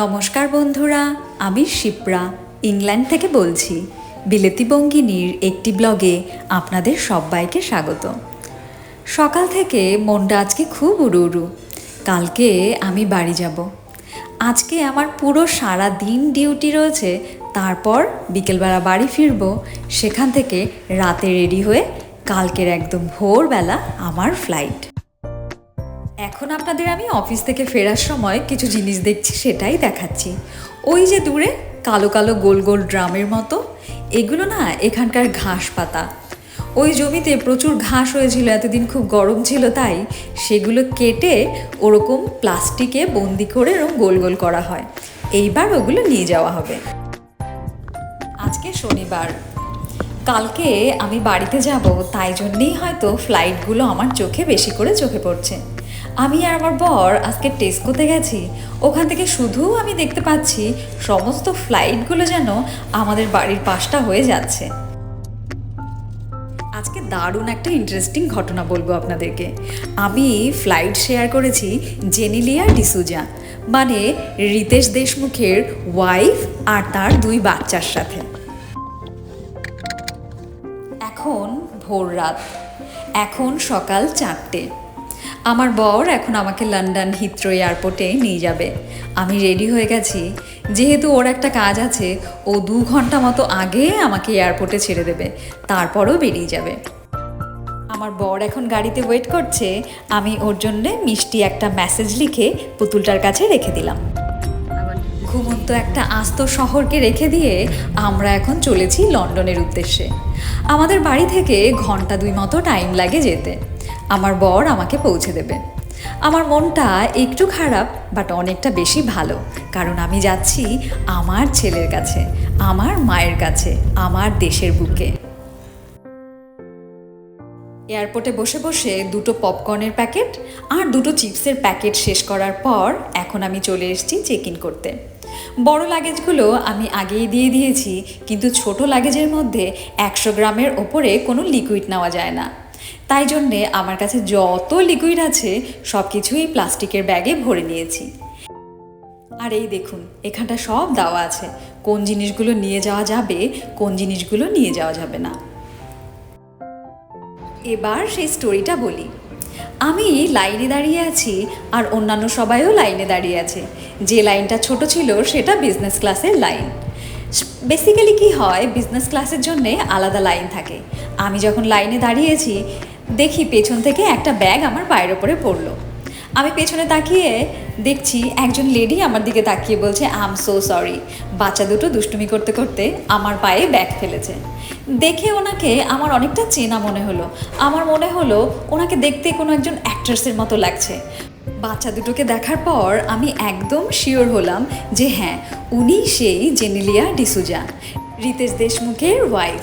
নমস্কার বন্ধুরা, আমি শিপ্রা, ইংল্যান্ড থেকে বলছি। বিলেতি বঙ্গিনীর একটি ব্লগে আপনাদের সবাইকে স্বাগত। সকাল থেকে মনটা আজকে খুব উড়ু উড়ু কালকে আমি বাড়ি যাব। আজকে আমার পুরো সারা দিন ডিউটি রয়েছে, তারপর বিকেলবেলা বাড়ি ফিরবো। সেখান থেকে রাতে রেডি হয়ে কালকের একদম ভোরবেলা আমার ফ্লাইট। এখন আপনাদের আমি অফিস থেকে ফেরার সময় কিছু জিনিস দেখছি, সেটাই দেখাচ্ছি। ওই যে দূরে কালো কালো গোল গোল ড্রামের মতো, এগুলো না এখানকার ঘাস পাতা। ওই জমিতে প্রচুর ঘাস হয়েছিল, এতদিন খুব গরম ছিল, তাই সেগুলো কেটে ওরকম প্লাস্টিকে বন্দি করে এরকম গোল গোল করা হয়। এইবার ওগুলো নিয়ে যাওয়া হবে। আজকে শনিবার। কালকে আমি বাড়িতে যাব, তাই জন্যেই হয়তো ফ্লাইটগুলো আমার চোখে বেশি করে চোখে পড়ছে। আমি আর আমার বর আজকে টেস্কোতে গেছি। ওখান থেকে শুধু আমি দেখতে পাচ্ছি সমস্ত ফ্লাইটগুলো যেন আমাদের বাড়ির পাশটা হয়ে যাচ্ছে। আজকে দারুণ একটা ইন্টারেস্টিং ঘটনা বলব আপনাদেরকে। আমি ফ্লাইট শেয়ার করেছি জেনিলিয়া ডিসুজা। মানে রিতেশ দেশমুখের ওয়াইফ আর তার দুই বাচ্চার সাথে। এখন ভোর রাত। এখন সকাল চারটে। আমার বর এখন আমাকে লন্ডন হিথ্রো এয়ারপোর্টে নিয়ে যাবে। আমি রেডি হয়ে গেছি। যেহেতু ওর একটা কাজ আছে, ও দু ঘণ্টা মতো আগে আমাকে এয়ারপোর্টে ছেড়ে দেবে। তারপরও বেরিয়ে যাবে। আমার বর এখন গাড়িতে ওয়েট করছে। আমি ওর জন্যে মিষ্টি একটা মেসেজ লিখে পুতুলটার কাছে রেখে দিলাম। ঘুমন্ত একটা আস্ত শহরকে রেখে দিয়ে আমরা এখন চলেছি লন্ডনের উদ্দেশ্যে। আমাদের বাড়ি থেকে ঘণ্টা দুই মতো টাইম লাগে যেতে। আমার বর আমাকে পৌঁছে দেবে। আমার মনটা একটু খারাপ বাট অনেকটা বেশি ভালো, কারণ আমি যাচ্ছি আমার ছেলের কাছে, আমার মায়ের কাছে, আমার দেশের বুকে। এয়ারপোর্টে বসে বসে দুটো পপকর্নের প্যাকেট আর দুটো চিপসের প্যাকেট শেষ করার পর এখন আমি চলে এসেছি চেক ইন করতে। বড় লাগেজগুলো আমি আগেই দিয়ে দিয়েছি, কিন্তু ছোট লাগেজের মধ্যে একশো গ্রামের ওপরে কোনো লিকুইড নেওয়া যায় না। তাই জন্যে আমার কাছে যত লিকুইড আছে সব কিছুই প্লাস্টিকের ব্যাগে ভরে নিয়েছি। আর এই দেখুন, এখানটা সব দেওয়া আছে। কোন জিনিসগুলো নিয়ে যাওয়া যাবে, কোন জিনিসগুলো নিয়ে যাওয়া যাবে না। এবার সেই স্টোরিটা বলি। আমি লাইনে দাঁড়িয়ে আছি আর অন্যান্য সবাইও লাইনে দাঁড়িয়ে আছে। যে লাইনটা ছোট ছিল, সেটা বিজনেস ক্লাসের লাইন বেসিক্যালি কি হয় বিজনেস ক্লাসের জন্য আলাদা লাইন থাকে। আমি যখন লাইনে দাঁড়িয়েছি দেখি পেছন থেকে একটা ব্যাগ আমার পায়ের ওপরে পড়ল। আমি পেছনে তাকিয়ে দেখছি একজন লেডি আমার দিকে তাকিয়ে বলছে আম সো সরি বাচ্চা দুটো দুষ্টুমি করতে করতে আমার পায়ে ব্যাগ ফেলেছে। দেখে ওনাকে আমার অনেকটা চেনা মনে হলো। আমার মনে হলো ওনাকে দেখতে কোনো একজন অ্যাক্ট্রেসের মতো লাগছে। বাচ্চা দুটোকে দেখার পর আমি একদম শিওর হলাম যে হ্যাঁ উনি সেই জেনিলিয়া ডিসুজা, রিতেশ দেশমুখের ওয়াইফ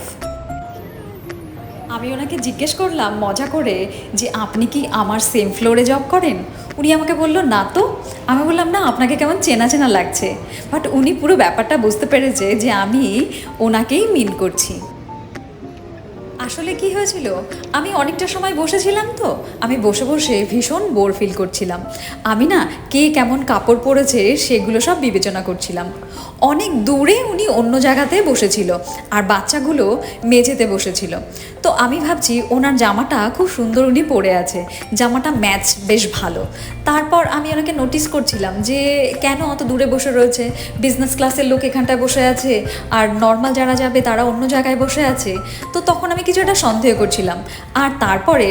আমি ওনাকে জিজ্ঞেস করলাম, মজা করে যে আপনি কি আমার সেম ফ্লোরে জব করেন? উনি আমাকে বলল, না তো। আমি বললাম, না, আপনাকে কেমন চেনা চেনা লাগছে। বাট উনি পুরো ব্যাপারটা বুঝতে পেরেছে যে আমি ওনাকেই মিন করছি। আসলে কি হয়েছিল? আমি অনেকটা সময় বসেছিলাম তো। আমি বসে বসে ভীষণ বোর ফিল করছিলাম। আমি না কে কেমন কাপড় পরেছে সেগুলো সব বিবেচনা করছিলাম। অনেক দূরে উনি অন্য জায়গাতে বসেছিল আর বাচ্চাগুলো মেঝেতে বসেছিল। তো আমি ভাবছি ওনার জামাটা খুব সুন্দর উনি পরে আছে। জামাটা ম্যাচ বেশ ভালো। তারপর আমি ওনাকে নোটিস করছিলাম যে কেন অত দূরে বসে রয়েছে? বিজনেস ক্লাসের লোক এখানটায় বসে আছে আর নর্মাল যারা যাবে তারা অন্য জায়গায় বসে আছে। তো তখন আমি কিছু একটা সন্দেহ করছিলাম। আর তারপরে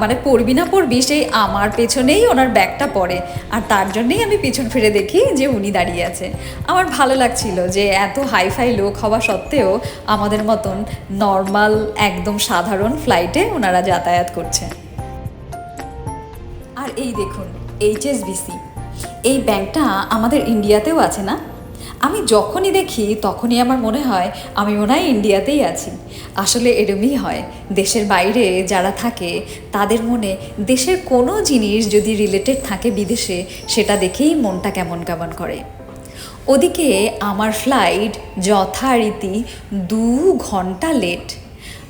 মানে পড়বি না পড়বি সেই আমার পেছনেই ওনার ব্যাগটা পড়ে। আর তার জন্যেই আমি পেছন ফিরে দেখি যে উনি দাঁড়িয়ে আছে। আমার ভালো লাগছিল যে এত হাইফাই লোক হওয়া সত্ত্বেও আমাদের মতন নর্মাল একদম সাধারণ ফ্লাইটে ওনারা যাতায়াত করছে। আর এই দেখুন এইচএসবিসি এই ব্যাংকটা আমাদের ইন্ডিয়াতেও আছে না? আমি যখনই দেখি, তখনই আমার মনে হয় আমি মনে হয় ইন্ডিয়াতেই আছি। আসলে এরমই হয়, দেশের বাইরে যারা থাকে, তাদের মনে দেশের কোনো জিনিস যদি রিলেটেড থাকে বিদেশে, সেটা দেখেই মনটা কেমন কেমন করে। ওদিকে আমার ফ্লাইট যথারীতি দু ঘণ্টা লেট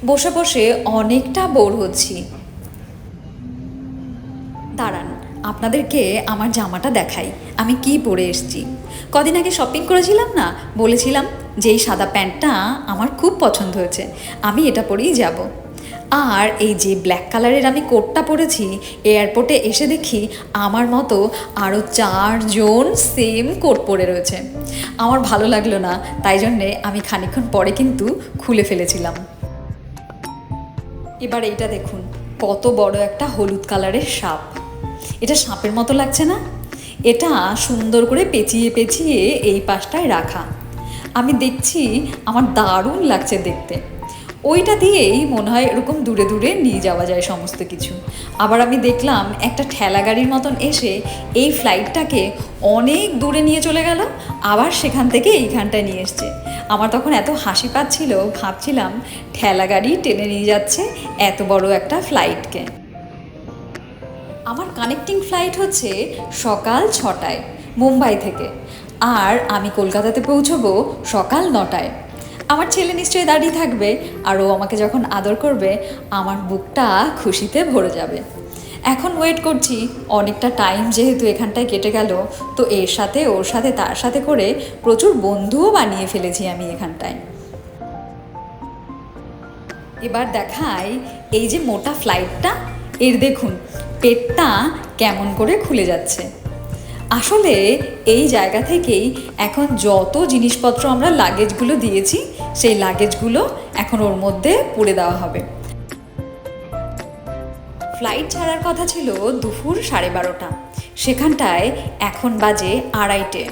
বসে বসে অনেকটা বোর হচ্ছি। দাঁড়ান, আপনাদেরকে আমার জামাটা দেখাই। আমি কি পরে এসেছি? কদিন আগে শপিং করেছিলাম না? বলেছিলাম যে এই সাদা প্যান্টটা আমার খুব পছন্দ হয়েছে। আমি এটা পরেই যাব। আর এই যে ব্ল্যাক কালারের আমি কোটটা পরেছি এয়ারপোর্টে এসে দেখি আমার মতো আরও চারজন সেম কোট পরে রয়েছে। আমার ভালো লাগল না, তাই জন্যে আমি খানিকক্ষণ পরে কিন্তু খুলে ফেলেছিলাম। এবার এইটা দেখুন, কত বড় একটা হলুদ কালারের সাপ। এটা সাপের মতো লাগছে না? এটা সুন্দর করে পেঁচিয়ে পেঁচিয়ে এই পাশটায় রাখা। আমি দেখছি আমার দারুণ লাগছে দেখতে। ওইটা দিয়েই মনে হয় এরকম দূরে দূরে নিয়ে যাওয়া যায় সমস্ত কিছু। আবার আমি দেখলাম একটা ঠেলা গাড়ির মতন এসে এই ফ্লাইটটাকে অনেক দূরে নিয়ে চলে গেল, আবার সেখান থেকে এইখানটায় নিয়ে এসছে। আমার তখন এত হাসি পাচ্ছিল, ভাবছিলাম ঠেলা গাড়ি টেনে নিয়ে যাচ্ছে এত বড় একটা ফ্লাইটকে আমার কানেক্টিং ফ্লাইট হচ্ছে সকাল ছটায়, মুম্বাই থেকে। আর আমি কলকাতাতে পৌঁছবো সকাল নটায়। আমার ছেলে নিশ্চয়ই দাঁড়িয়ে থাকবে আর ও আমাকে যখন আদর করবে, আমার বুকটা খুশিতে ভরে যাবে। এখন ওয়েট করছি। অনেকটা টাইম যেহেতু এখানটায় কেটে গেল, তো এর সাথে, ওর সাথে, তার সাথে করে প্রচুর বন্ধুও বানিয়ে ফেলেছি আমি এখানটায়। এবার দেখাই এই যে মোটা ফ্লাইটটা এর দেখুন, পেটটা কেমন করে খুলে যাচ্ছে। আসলে এই জায়গা থেকেই এখন যত জিনিসপত্র আমরা লাগেজগুলো দিয়েছি, সেই লাগেজগুলো এখন ওর মধ্যে পুড়ে দেওয়া হবে। ফ্লাইট ছাড়ার কথা ছিল দুপুর সাড়ে বারোটা। সেখানটায় এখন বাজে আড়াইটে।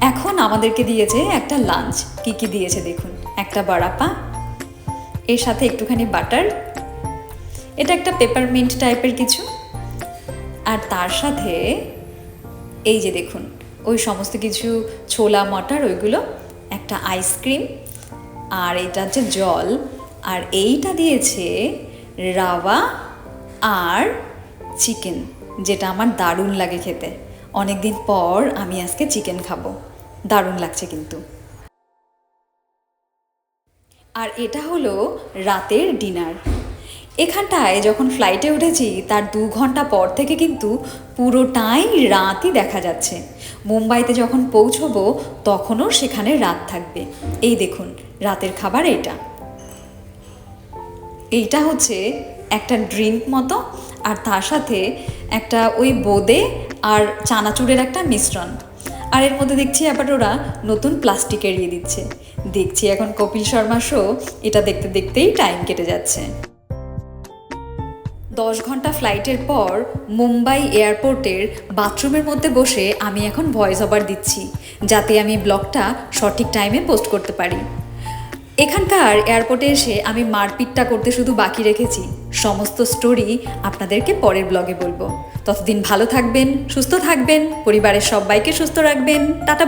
এখন আমাদেরকে দিয়েছে একটা লাঞ্চ। কি কি দিয়েছে দেখুন। একটা বাড়াপা এর সাথে একটুখানি বাটার। এটা একটা পেপারমিন্ট টাইপের কিছু। আর তার সাথে এই যে দেখুন, ওই সমস্ত কিছু ছোলা, মটর, ওইগুলো, একটা আইসক্রিম আর এটা হচ্ছে জল। আর এইটা দিয়েছে রাওয়া আর চিকেন, যেটা আমার দারুণ লাগে খেতে। অনেক দিন পর আমি আজকে চিকেন খাব। দারুণ লাগছে কিন্তু। আর এটা হলো রাতের ডিনার। এখানটায় যখন ফ্লাইটে উঠেছি, তার দু ঘণ্টা পর থেকে কিন্তু পুরোটাই রাতই দেখা যাচ্ছে। মুম্বাইতে যখন পৌঁছবো, তখনও সেখানে রাত থাকবে। এই দেখুন, রাতের খাবার এইটা। এইটা হচ্ছে একটা ড্রিঙ্ক মতো আর তার সাথে একটা ওই বোদে আর চানাচুরের একটা মিশ্রণ। আর এর মধ্যে দেখছি আবার ওরা নতুন প্লাস্টিক এড়িয়ে দিচ্ছে। দেখছি এখন কপিল শর্মা শো এটা দেখতে দেখতেই টাইম কেটে যাচ্ছে। দশ ঘণ্টা ফ্লাইটের পর মুম্বাই এয়ারপোর্টের বাথরুমের মধ্যে বসে আমি এখন ভয়েস ওভার দিচ্ছি, যাতে আমি ব্লগটা সঠিক টাইমে পোস্ট করতে পারি। এখানকার এয়ারপোর্টে এসে আমি মারপিটটা করতে শুধু বাকি রেখেছি। সমস্ত স্টোরি আপনাদেরকে পরের ব্লগে বলব। ততদিন ভালো থাকবেন, সুস্থ থাকবেন, পরিবারের সবাইকে সুস্থ রাখবেন। টাটা